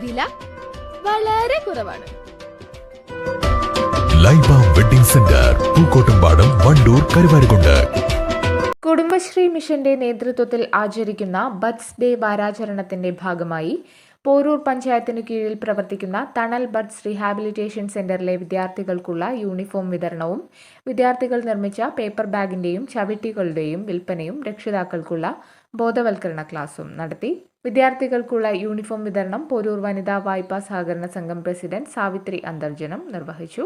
വില വളരെ കുറവാണ്. Laiba wedding centre Pookkottumpadam Wandoor Karuvarakundu. Kudumbashree മിഷന്റെ നേതൃത്വത്തിൽ ആചരിക്കുന്ന ബഡ്സ് ഡേ വാരാചരണത്തിന്റെ ഭാഗമായി പോരൂർ പഞ്ചായത്തിനു കീഴിൽ പ്രവർത്തിക്കുന്ന തണൽ ബഡ്സ് റീഹാബിലിറ്റേഷൻ സെന്ററിലെ വിദ്യാർത്ഥികൾക്കുള്ള യൂണിഫോം വിതരണവും വിദ്യാർത്ഥികൾ നിർമ്മിച്ച പേപ്പർ ബാഗിന്റെയും ചവിട്ടികളുടെയും വിൽപ്പനയും രക്ഷിതാക്കൾക്കുള്ള ബോധവൽക്കരണ ക്ലാസും നടത്തി. വിദ്യാർത്ഥികൾക്കുള്ള യൂണിഫോം വിതരണം പോരൂർ വനിതാ വായ്പാ സഹകരണ സംഘം പ്രസിഡന്റ് സാവിത്രി അന്തർജനം നിർവഹിച്ചു.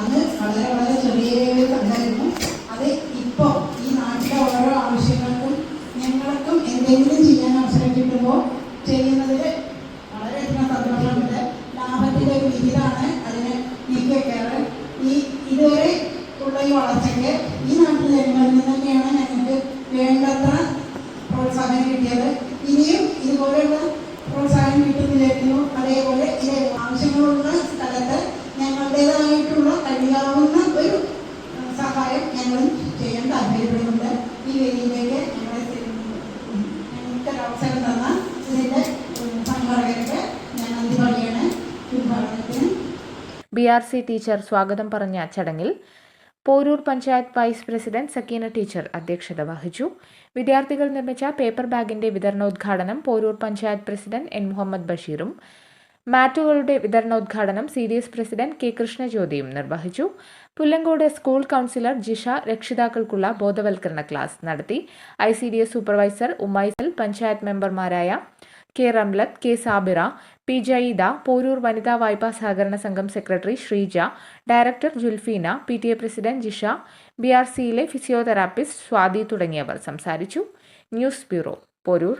അന്ന് വളരെ വളരെ ഇപ്പോൾ ഈ ചെയ്യാൻ ചെയ്യുന്നതിൽ ഈ നാട്ടിലെ ജനങ്ങളിൽ നിന്ന് തന്നെയാണ് ഞങ്ങൾക്ക് വേണ്ടത്ര പ്രോത്സാഹനം കിട്ടിയത്. ഇനിയും ഇതുപോലെയുള്ള പ്രോത്സാഹനം കിട്ടുന്നില്ലായിരുന്നു. അതേപോലെ ഇത് ആവശ്യങ്ങളുള്ള സ്ഥലത്ത് ഞങ്ങളുടേതായിട്ടുള്ള കഴിയാവുന്ന ഒരു സഹായം ഞങ്ങളും ചെയ്യാൻ താല്പര്യപ്പെടുന്നുണ്ട്. ഈ വേദിയിലേക്ക് ഞങ്ങളെ ഞങ്ങൾക്ക് അവസരം തന്ന ഇതിന്റെ സംഘാടകർക്ക് ഞാൻ നന്ദി ഉദ്ഘാടനത്തിന് ബി ആർ സി ടീച്ചർ സ്വാഗതം പറഞ്ഞ ചടങ്ങിൽ Porur panchayat vice president Sakkeena teacher അധ്യക്ഷത വഹിച്ചു. വിദ്യാർത്ഥികൾ നിർമ്മിച്ച പേപ്പർ ബാഗിന്റെ വിതരണോദ്ഘാടനം പോരൂർ പഞ്ചായത്ത് പ്രസിഡന്റ് എൻ മുഹമ്മദ് ബഷീറും മാറ്റുകളുടെ വിതരണോദ്ഘാടനം C D S president K കൃഷ്ണജ്യോതിയും നിർവഹിച്ചു. പുല്ലങ്കോട് സ്കൂൾ കൗൺസിലർ ജിഷ രക്ഷിതാക്കൾക്കുള്ള ബോധവൽക്കരണ ക്ലാസ് നടത്തി. I C D S supervisor Ummaisal panchayat മെമ്പർമാരായ K Ramlath K Sabira P Jayeeda Porur വനിതാ വായ്പാ സഹകരണ സംഘം secretary Sreeja director Julfeena P T A president Jisha B R സിയിലെ ഫിസിയോതെറാപ്പിസ്റ്റ് സ്വാതി തുടങ്ങിയവർ സംസാരിച്ചു. News bureau Porur.